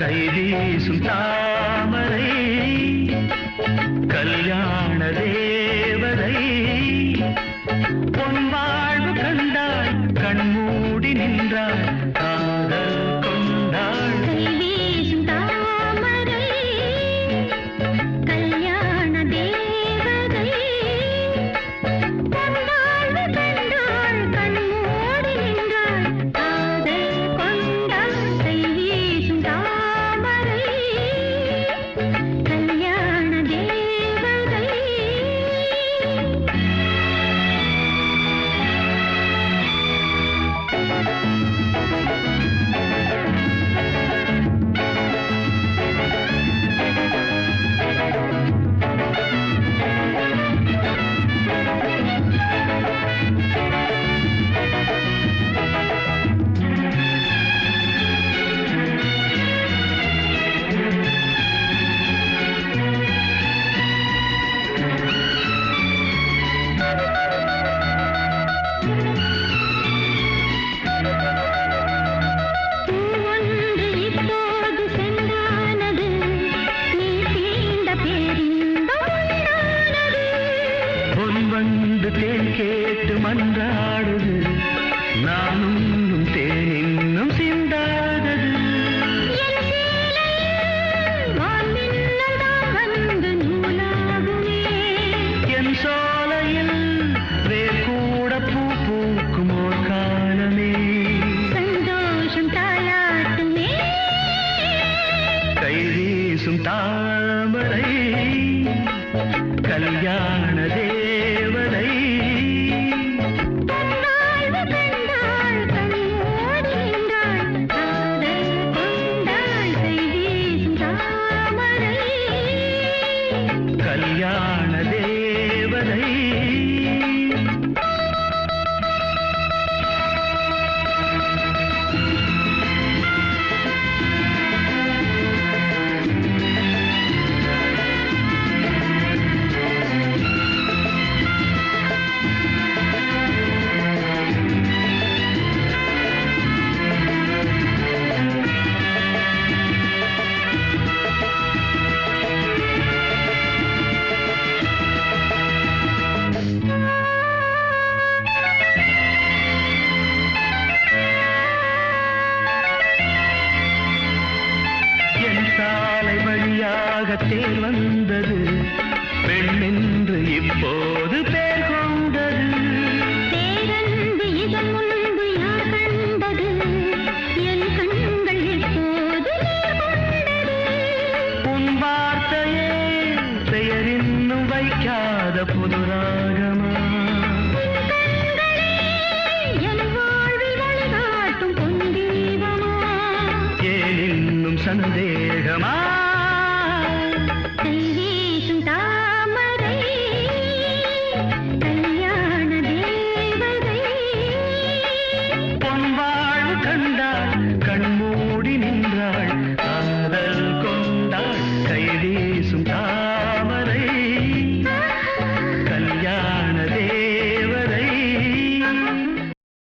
ఖైదీ సుల్తాన్. தேன் கேட்டு மன்றாடுது. கல்யாண தேவதை சாலை வழியாக தேர் வந்தது. பெண்ணென்று இப்போது பேர் கொண்டது. பேரன்பு இதன் முன்பு யார் இன்னும் வைக்காத Come on.